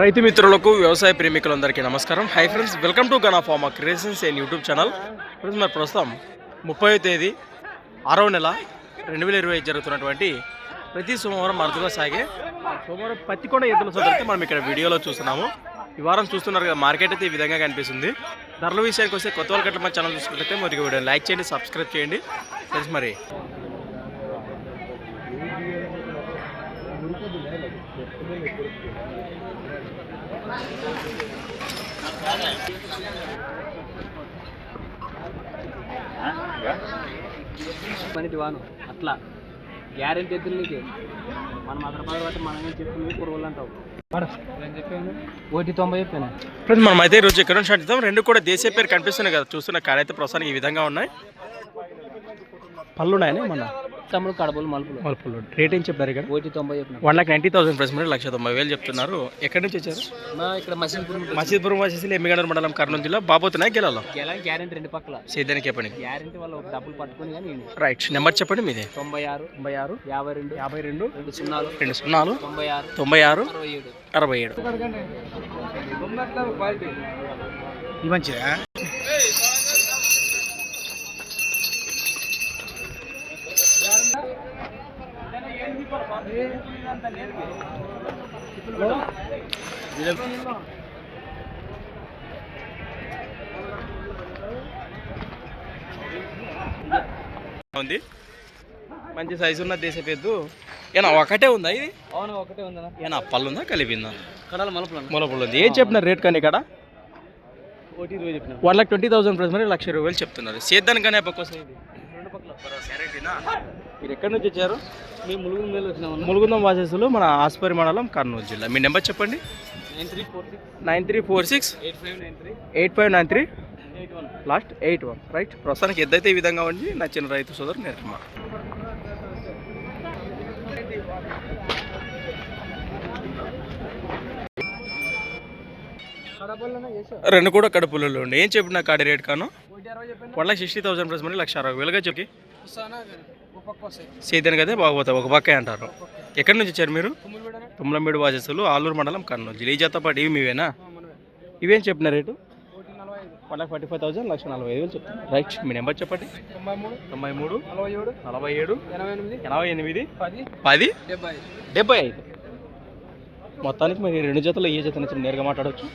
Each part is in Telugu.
రైతు మిత్రులకు వ్యవసాయ ప్రేమికులందరికీ నమస్కారం. Hi friends welcome to Gana farmer creations and YouTube channel friends మరి ప్రస్తుతం ముప్పై తేదీ ఆరవ నెల రెండు వేల ఇరవై జరుగుతున్నటువంటి ప్రతి సోమవారం అరుదుగా సాగే సోమవారం పత్తికొండ ఎద్దుల సదరితే మనం ఇక్కడ వీడియోలో చూస్తున్నాము. ఈ వారం చూస్తున్నారు కదా మార్కెట్ అయితే ఈ విధంగా కనిపిస్తుంది. ధరల విషయానికి వస్తే కొత్త వాళ్ళ మన ఛానల్ చూసుకుంటే మరి వీడియో లైక్ చేయండి సబ్స్క్రైబ్ చేయండి. ఫ్రెండ్స్ మరి పనిటి వాను అట్లా. గ్యారెంటీ ఎద్దులు నీకు. మనం హైదరాబాద్ బట్టి మనం ఏం చెప్తుంది పురుగులు అంటావు. ఏం ఒకటి తొంభై చెప్పాను. ఫ్రెండ్స్ మనం అయితే ఈరోజు ఎక్కడ స్టార్ట్ చేద్దాం రెండు కూడా దేశీయ పేరు కనిపిస్తున్నాయి కదా. చూస్తున్న కాడ అయితే ప్రస్తుతానికి ఈ విధంగా ఉన్నాయి. పళ్ళు ఉన్నాయని మన తమ్ముడు కడపలు మలుపులు. మలుపులు. రేట్ ఏం చెప్పారు ఇక్కడ? ఒకటి తొంభై చెప్పిన one lakh ninety thousand price మరి లక్ష తొంభై వేలు చెప్తున్నారు. ఎక్కడి నుంచి వచ్చారు? మా ఇక్కడ మసీదుపురం మసీద్పురం వచ్చేసి ఎమ్మిగనూరు మండలం కర్నూలు జిల్లా. బాబోతున్నాయి గెలాలో? గెలా గ్యారెంటీ రెండు పక్కల. సేద్యానికి చెప్పండి. గ్యారెంటీ వాళ్ళు డబ్బులు పట్టుకొని కానీ. రైట్ నెంబర్ చెప్పండి మీది. తొంభై ఆరు తొంభై ఆరు యాభై రెండు యాభై రెండు రెండు సున్నాలు రెండు సున్నాలు తొంభై ఆరు తొంభై ఆరు అరవై ఏడు. అరవై ఏడు. మంచిదా ఉంది మంచి సైజు ఉన్న దేశ పెద్దు ఏనా ఒకటే ఉందా ఇది? అవును ఒకటే ఉందన్న. ఏనా పళ్ళు ఉందా కలిపిందా కడాల మలుపులు మొలపళ్ళు ఉంది. ఏం చెప్పినారు రేట్ కానీ ఇక్కడ? చెప్పిన. One lakh twenty thousand price మరి లక్ష రూపాయలు చెప్తున్నారు. సేద్దానికి కానీ మీరు ఎక్కడి నుంచి వచ్చారు? మేము ములుగు మేలు వచ్చినామన్న ములుగుందం వాసెస్లు మన ఆస్పరి మండలం కర్నూలు జిల్లా. మీ నెంబర్ చెప్పండి? Nine three four six. Nine three four six eight five nine three. Eight five nine three. Eight one. Last eight one. Right. ప్రస్తుతానికి ఎద్దైతే ఈ విధంగా ఉంది. నచ్చిన రైతు సోదరు నేర్చుమా రెండు కూడా కడుపులలో ఉండి. ఏం చెప్పిన కాడి రేట్ కాను? One lakh sixty thousand plus మరి లక్ష అరవై వేలుగా చెప్పి. సేద్యానికి అయితే బాగోతాయి ఒక పక్కే అంటారు. ఎక్కడి నుంచి వచ్చారు మీరు? తుమ్ములు పెడనా తుమ్మలమేడు వాసెస్లు ఆలూరు మండలం కర్నూలు జిల్లా. పాటు ఇవి మీవేనా? ఇవేం చెప్పిన rate? One lakh forty five thousand లక్ష నలభై ఐదు వేలు చెప్తాను రైట్ మీ నెంబర్ చెప్పండి. తొంభై మూడు. తొంభై మూడు నలభై ఏడు నలభై ఏడు ఎనభై ఎనిమిది. ఎనభై ఎనిమిది పది. పది డెబ్బై ఐదు. డెబ్బై ఐదు. మొత్తానికి మరి రెండు జతలు ఏ జత నుంచి నేరుగా మాట్లాడవచ్చు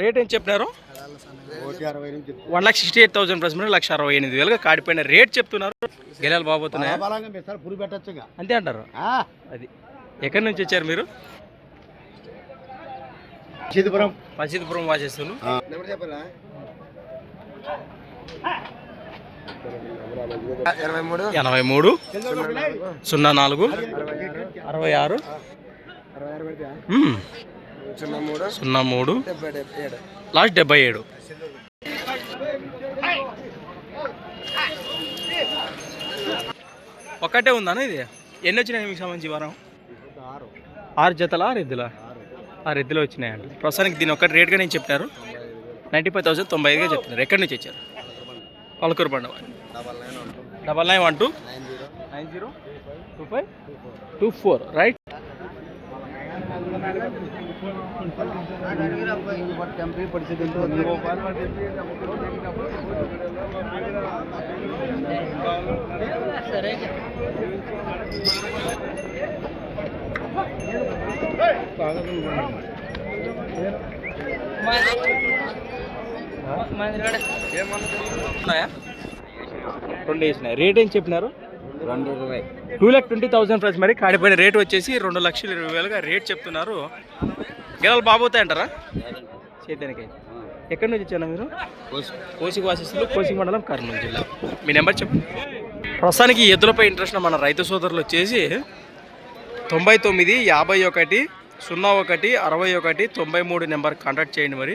రేట్ ఏం చెప్పినారు? One lakh sixty eight thousand plus మరి లక్ష అరవై ఎనిమిది వేలుగా కాడిపోయిన రేట్ చెప్తున్నారు. గెలాలు బాబోతున్నాయా అంతే అంటారు. అది. ఎక్కడి నుంచి వచ్చారు మీరు? చెప్పరా ఇరవై మూడు ఎనభై మూడు. సున్నా నాలుగు. అరవై ఆరు. సున్నా మూడు. లాస్ట్ డెబ్బై ఏడు. ఒక్కటే ఉందా ఇది? ఎన్ని వచ్చినాయి మీకు సంబంధించి వారం? ఆరు. జతలా? ఆరు ఎద్దులా? ఆరు. ఎద్దులు వచ్చినాయండి. ప్రస్తుతానికి దీని ఒక్కటి రేట్గా నేను చెప్తారు నైంటీ ఫైవ్ థౌసండ్ తొంభై ఐదుగా చెప్తున్నారు. ఎక్కడి నుంచి వచ్చారు పలకూరు బండ double nine one two nine zero nine zero two five two four right ఉన్నాయా రెండు వేసినాయి. రేట్ ఏం చెప్పినారు? రెండు ఇరవై. Two lakh twenty thousand price మరి కాడిపోయిన రేట్ వచ్చేసి రెండు లక్షల ఇరవై వేలుగా రేట్ చెప్తున్నారు. గెలలు బాబోతాయి అంటారా? చేతానికి ఎక్కడి నుంచి వచ్చాను మీరు? కోసిక వాసిస్తులు కోసిక మండలం కర్నూలు జిల్లా. మీ నెంబర్ చెప్పండి ప్రస్తుతానికి ఎద్దులపై ఇంట్రెస్ట్ మన రైతు సోదరులు వచ్చేసి తొంభై తొమ్మిది యాభై ఒకటి సున్నా ఒకటి అరవై ఒకటి తొంభై మూడు నెంబర్ కాంటాక్ట్ చేయండి మరి.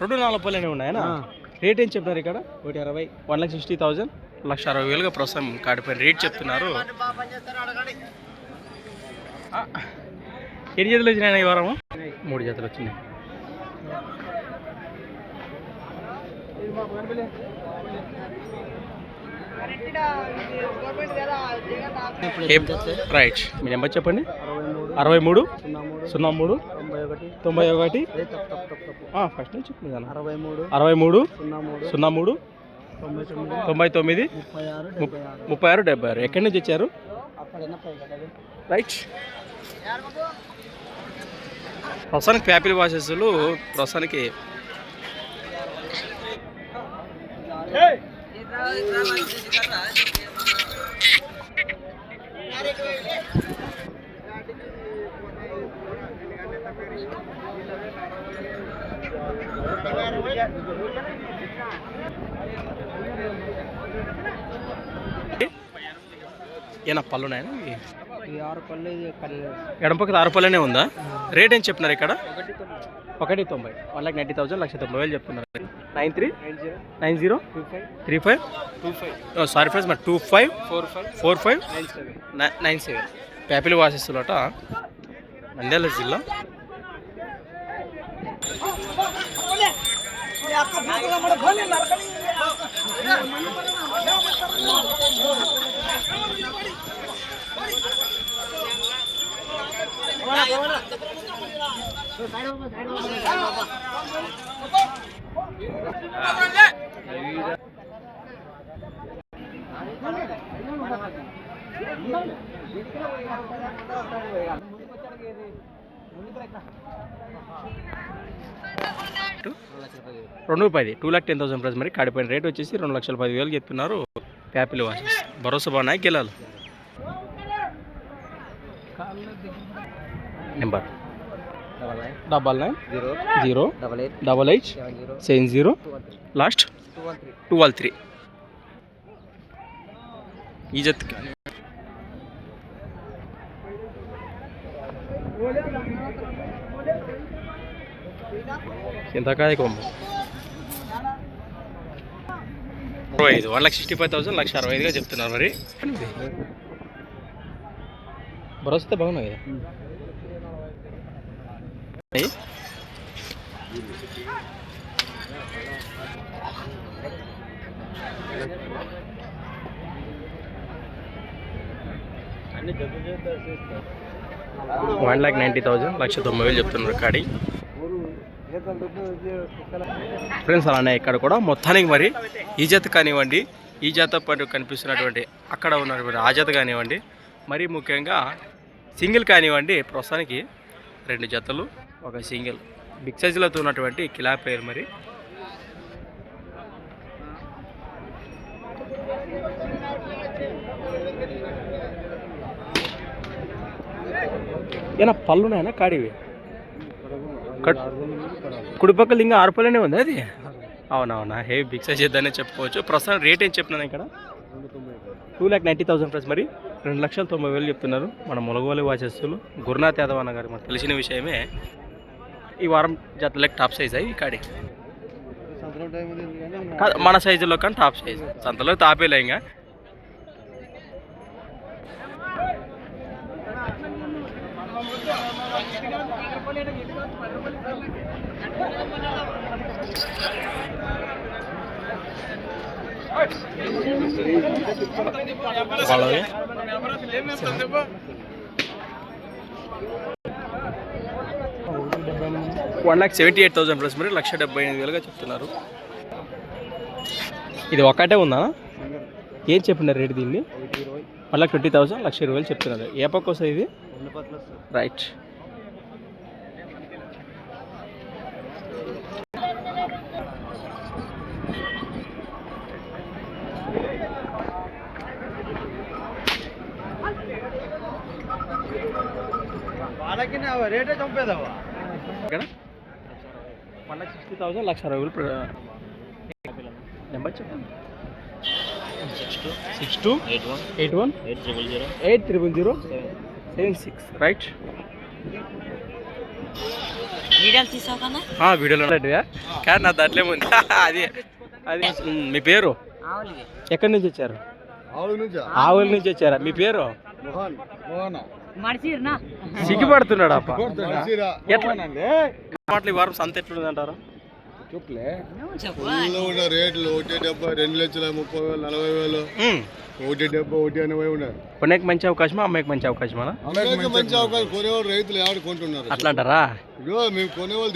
రెండు నాలుగు పల్లెనే ఉన్నాయనా? రేట్ ఏం చెప్తున్నారు ఇక్కడ? ఒకటి అరవై వన్ లాక్ సిక్స్టీ థౌజండ్ లక్ష అరవై వేలుగా ప్రస్తుతం కాడిపోయిన రేట్ చెప్తున్నారు. ఎన్ని జతలు వచ్చినాయి ఈ వారము? మూడు జతలు వచ్చినాయి. రైట్ మీ నెంబర్ చెప్పండి. అరవై మూడు సున్నా మూడు ఒకటి. తొంభై ఒకటి. ఫస్ట్ నుంచి అరవై మూడు. అరవై మూడు. సున్నా మూడు. తొంభై తొమ్మిది. ముప్పై ఆరు డెబ్బై ఆరు. ముప్పై ఆరు డెబ్బై ఆరు. ఎక్కడి నుంచి వచ్చారు? రైట్ ప్రస్తుతానికి ప్యాపిల్ వాసెస్లు ప్రస్తుతానికి ఏనా పళ్ళు ఇది కళ్ళు ఎడం పక్కన ఆరు పళ్ళనే ఉందా? రేట్ ఏం చెప్తున్నారు ఇక్కడ? ఒకటి తొంభై. వన్ లాక్ నైంటీ థౌసండ్ లక్ష తొంభై వేలు చెప్తున్నారు. Nine three? Nine zero. Nine zero? Two five. Three five? Two five. Sorry friends మరి two five? Four five. Four five? Nine seven. Nine seven. Pyapili వాసెస్లోట Nandyal జిల్లా రెండు పది. Two lakh ten thousand price మరి కాడిపోయిన రేట్ వచ్చేసి రెండు లక్షల పది వేలు చెప్తున్నారు ప్యాపిల్ వాసెస్ భరోసా బాగున్నాయి? గెలాలి? Number double nine zero double eight seven zero last two one three ఈ జత్ చింతకాయ కొమ్మ అరవై ఐదు one lakh sixty five thousand లక్ష అరవై ఐదుగా చెప్తున్నారు మరి. భరోసా బాగున్నాయి వన్ ల్యాక్ నైంటీ థౌజండ్ లక్ష తొంభై వేలు చెప్తున్నారు కాడి ఫ్రెండ్స్ అలానే ఇక్కడ కూడా మొత్తానికి మరి ఈ జత కానివ్వండి ఈ జత పాటు కనిపిస్తున్నటువంటి అక్కడ ఉన్నటువంటి ఆ జత కానివ్వండి మరి ముఖ్యంగా సింగిల్ కానివ్వండి ప్రస్తుతానికి రెండు జతలు ఒక సింగిల్. బిగ్ సైజులతో ఉన్నటువంటి కిలా పేరు మరి. ఏనా పళ్ళున్నాయనా కాడివి? కట్- కుడిపక్కల ఇంకా ఆరు పళ్ళనే ఉంది అది? అవునవునా హే బిగ్ సైజ్ చేద్దానే చెప్పుకోవచ్చు. ప్రస్తుతం రేట్ ఏం చెప్తున్నాను ఇక్కడ? Two lakh ninety thousand price మరి రెండు లక్షల తొంభై వేలు చెప్తున్నారు మన మొలగోలి వాచెస్సులు గురునాథ్ యాదవ్ అన్న గారు మనకు తెలిసిన విషయమే. ఈ వారం జతలకు టాప్ సైజ్ అయ్యి ఈ కాడి? మన సైజులో కానీ టాప్ సైజ్ సంతలో తాపేలే ఇంకా. One lakh seventy eight thousand plus మరి లక్ష డెబ్బై ఎనిమిది వేలుగా చెప్తున్నారు. ఇది ఒకటే ఉందా? ఏం చెప్పినారు రేట్ దీన్ని? వన్ లాక్ ట్వంటీ థౌసండ్ లక్ష ఇరవై వేలు చెప్తున్నారు. ఏ పక్క వస్తుంది ఇది? రెండు రైట్ రేటే చంపేదావా ఇక్కడ వన్ లాక్ సిక్స్టీ థౌసండ్ లక్ష అరవై ప్ర- నెంబర్ చెప్పండి. Six two eight one eight one eight triple zero eight triple zero seven six right వీడియోలు తీసావు? కన్నా వీడియోలో కానీ నా దాంట్లో ఉంది అది అది మీ పేరు? ఎక్కడి నుంచి వచ్చారు? ఆవుల నుంచా? ఆవుల నుంచి వచ్చారా? మీ పేరు? మోహన్ మోహన? సిగ్గుపడుతున్నాడు అప్ప. ఎట్లా? వారం సంత ఎట్లుంది అంటారు? రేట్లు ఒకటి డెబ్బై రెండు లక్షల ముప్పై వేలు నలభై వేలు. ఒకటి డెబ్బై ఒకటి ఎనభై ఉన్నాయి కొనేకి మంచి అవకాశమా అమ్మాయికి మంచి అవకాశమా మంచి అవకాశం. కొనేవాళ్ళు రైతులు కొంటున్నారు? అట్లా అంటారా ఇదిగో మేము కొనేవాళ్ళు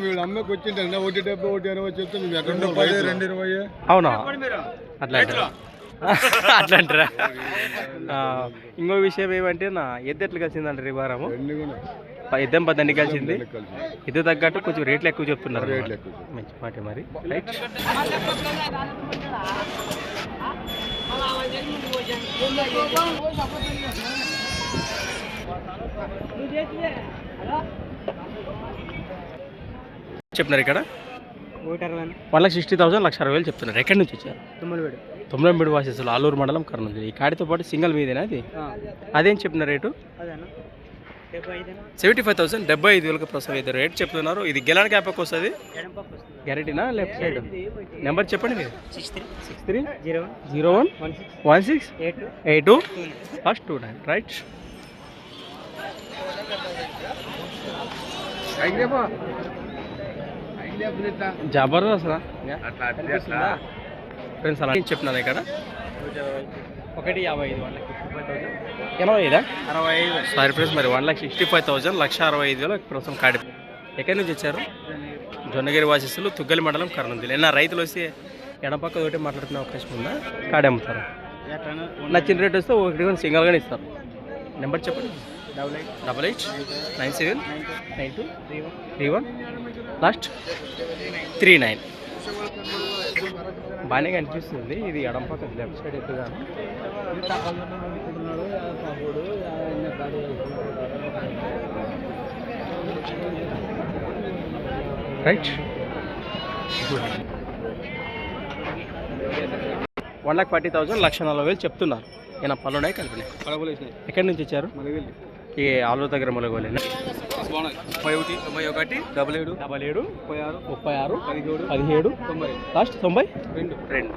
మేము అమ్మకి వచ్చింటే ఒకటి డెబ్బై ఒకటి ఎనభై చెప్తే మేము ఎక్కడ అవునా? అట్లా అంటారా అట్లా అంటారా ఆ, ఇంకో విషయం ఏమంటే నా ఎద్దు ఎట్లా కలిసిందంటారు ఈ వారము? ఎద్దెం పదండి కలిసింది. ఎద్దు తగ్గట్టు కొంచెం రేట్లు ఎక్కువ చెప్తున్నారు మంచి మాట మరి. రైట్ చెప్తున్నారు ఇక్కడ? వన్. లాక్ సిక్స్టీ థౌసండ్ లక్ష అరవై వేలు చెప్తున్నారు. ఎక్కడి నుంచి వచ్చారు? తుమ్మలవేడు తొమ్మిది వాసేసులు ఆలూరు మండలం కర్నూలు. ఈ కాడితో పాటు సింగిల్ మీదేనా అది అదేం చెప్పిన రేటు? సెవెంటీ ఫైవ్ థౌసండ్ డెబ్బై ఐదు వేలకు ప్రసవ అయితే రేట్ చెప్తున్నారు. ఇది గెలాన్ క్యాప్కి వస్తుంది? గ్యారెంటీనా లెఫ్ట్ సైడ్? నెంబర్ చెప్పండి మీరు. Six three. Six three? Zero one. Zero one? One six. Eight eight two? First two nine right. Jabardasth friends అలా చెప్తున్నాను ఇక్కడ? ఒకటి యాభై ఐదు వన్ ఎనభై ఐదా? అరవై ఐదు. సారీ ఫ్రెండ్స్ మరి one lakh sixty five thousand లక్ష అరవై ఐదు వేల ప్రస్తుతం కాడి ఎక్కడి నుంచి వచ్చారు? జొన్నగిరి వాసిస్తులు తుగ్గలి మండలం కర్నూలు. నిన్న రైతులు వస్తే ఎడపక్క ఒకటి మాట్లాడుకునే అవకాశం ఉందా? కాడి అమ్ముతారు? నచ్చిన రేట్ వస్తే ఒకటి కూడా సింగల్గానే ఇస్తారు. నెంబర్ చెప్పండి. Double eight. Double eight nine seven nine two three one. Three one. Last three nine. బాగానే కనిపిస్తుంది. ఇది ఎడం పక్క left side ఎత్తుగాను. Right. One lakh forty thousand లక్ష నలభై వేలు చెప్తున్నారు. ఈయన పళ్ళు ఉన్నాయి కలిపినాయి ఎక్కడి నుంచి వచ్చారు ఈ ఆలు దగ్గర మొలగోలేనా ముప్పై ఒకటి తొంభై ఒకటి డబల్ ఏడు డబల్ ఏడు ముప్పై ఆరు ముప్పై ఆరు పదిహేడు పదిహేడు తొంభై. లాస్ట్ తొంభై? రెండు. రెండు.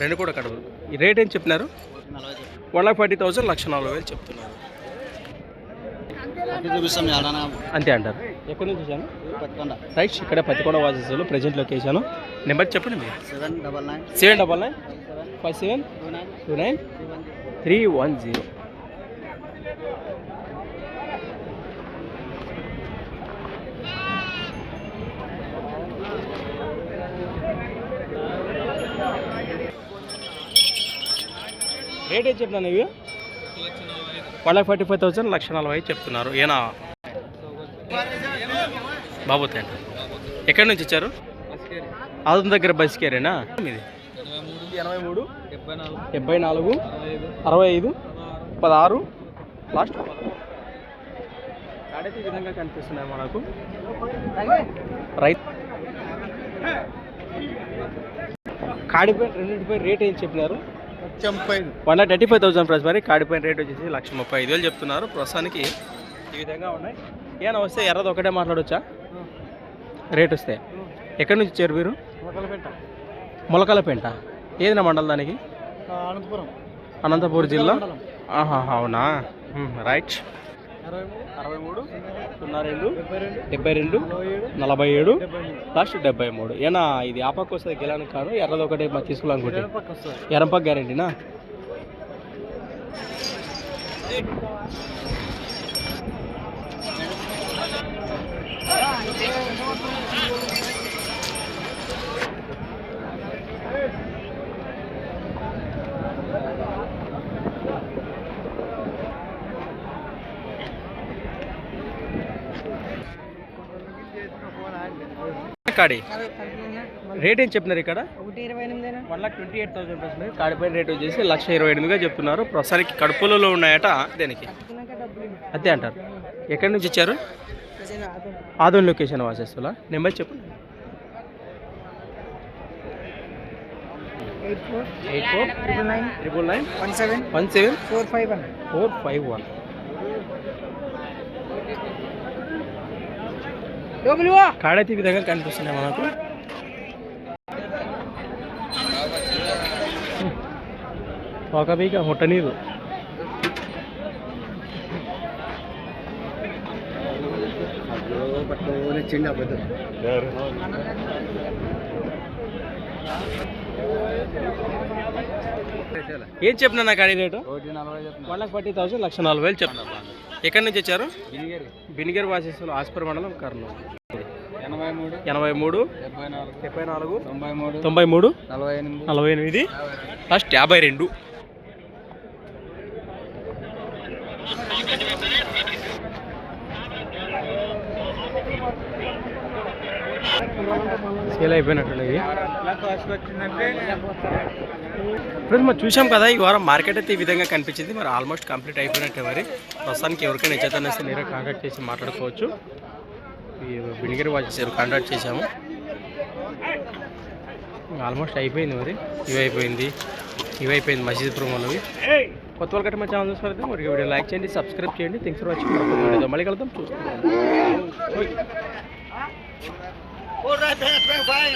రెండు కూడా కడవలు ఈ రేట్ ఏం చెప్పినారు? వన్ లాక్ ఫార్టీ థౌసండ్ లక్ష నలభై వేలు చెప్తున్నారు. అంతే అంటారు. ఎక్కడి నుంచి వచ్చాను? రైట్ ఇక్కడ పత్తికొండ వాసెస్లో ప్రజెంట్ లొకేషన్. నెంబర్ చెప్పండి మీరు. Seven double nine. Seven double nine. Five seven two nine. Three one zero. Rate ఏం చెప్తున్నాను ఇవి one lakh forty five thousand లక్ష నలభై చెప్తున్నారు. ఏనా? బాబు తండ్రి. ఎక్కడి నుంచి వచ్చారు? ఆదం దగ్గర బస్ కేరేనా ఎనభై మూడు డెబ్బై నాలుగు అరవై ఐదు పదహారు లాస్ట్ కాడైతే ఈ విధంగా కనిపిస్తున్నాయి మనకు రైతు కాడిపై రెండింటిపై రేట్ ఏం చెప్పినారు? One lakh thirty five thousand price మరి కాడిపైన రేట్ వచ్చేసి లక్ష ముప్పై ఐదు వేలు చెప్తున్నారు. ప్రస్తుతానికి ఈ విధంగా ఉన్నాయి. ఏమైనా వస్తే ఎర్రది ఒకటే మాట్లాడవచ్చా రేట్ వస్తే. ఎక్కడి నుంచి వచ్చారు మీరు? మొదలుపెట్ట మొలకలపేంట. ఏదినా మండలం దానికి? అనంతపురం. అనంతపూర్ జిల్లా? ఆహా అవునా? రైట్. అరవై మూడు సున్నా రెండు డెబ్బై రెండు నలభై ఏడు లాస్ట్ డెబ్బై మూడు. ఏనా ఇది ఆపక్క వస్తుంది గెలానికి కాదు ఎర్రది ఒకటి తీసుకోవాలనుకుంటే పక్క వస్తుంది. ఎరంపక్క కాడి? రేట్ ఏం చెప్తున్నారు ఇక్కడ? One lakh twenty eight thousand rupees కాడిపైన rate వచ్చేసి లక్ష ఇరవై ఎనిమిదిగా చెప్తున్నారు. ప్రస్తుతానికి కడుపులలో ఉన్నాయట దేనికి? అంతే అంటారు. ఎక్కడి నుంచి ఇచ్చారు ఆదోన్ లొకేషన్ వాసేస్తులా? నెంబర్ చెప్పు. Eight four eight four triple nine triple nine one seven one seven four five one. Four five one. కాడైతే ఈ విధంగా కనిపిస్తున్నాయి మనకు. ఒక బీక ముట్ట నీరు. ఏం చెప్పినా నాకు అడిగి rate? One lakh forty thousand లక్ష నలభై వేలు చెప్పిన ఎక్కడి నుంచి వచ్చారు? బినిగేరి బినిగర్ వాసేస్తులు ఆస్పర్ మండలం కర్నూలు. ఎనభై మూడు డెబ్బై నాలుగు తొంభై మూడు తొంభై మూడు నలభై ఎనిమిది నలభై ఎనిమిది లాస్ట్ యాభై రెండు. సేల్ అయిపోయినట్టున్నది ఫ్రెండ్స్ మరి చూసాం కదా ఈ వారం మార్కెట్ అయితే ఈ విధంగా కనిపించింది. మరి ఆల్మోస్ట్ కంప్లీట్ అయిపోయినట్టే మరి. ప్రస్తుతానికి ఎవరికైనా ఇచ్చేతనేస్తే నేరే కాంటాక్ట్ చేసి మాట్లాడుకోవచ్చు. ఈ బినిగిరి వాచెస్ కాంటాక్ట్ చేసాము ఆల్మోస్ట్ అయిపోయింది మరి. ఇవి అయిపోయింది. ఇవి అయిపోయింది మసీద్పురం వాళ్ళవి కొత్త వాళ్ళు కట్ట మా ఛానల్ మరి వీడియో లైక్ చేయండి సబ్స్క్రైబ్ చేయండి. థింగ్స్ ఫర్ వాచింగ్ మళ్ళీ కలుద్దాం చూస్తున్నాం ওরা ভেঙে ভেঙে ভাই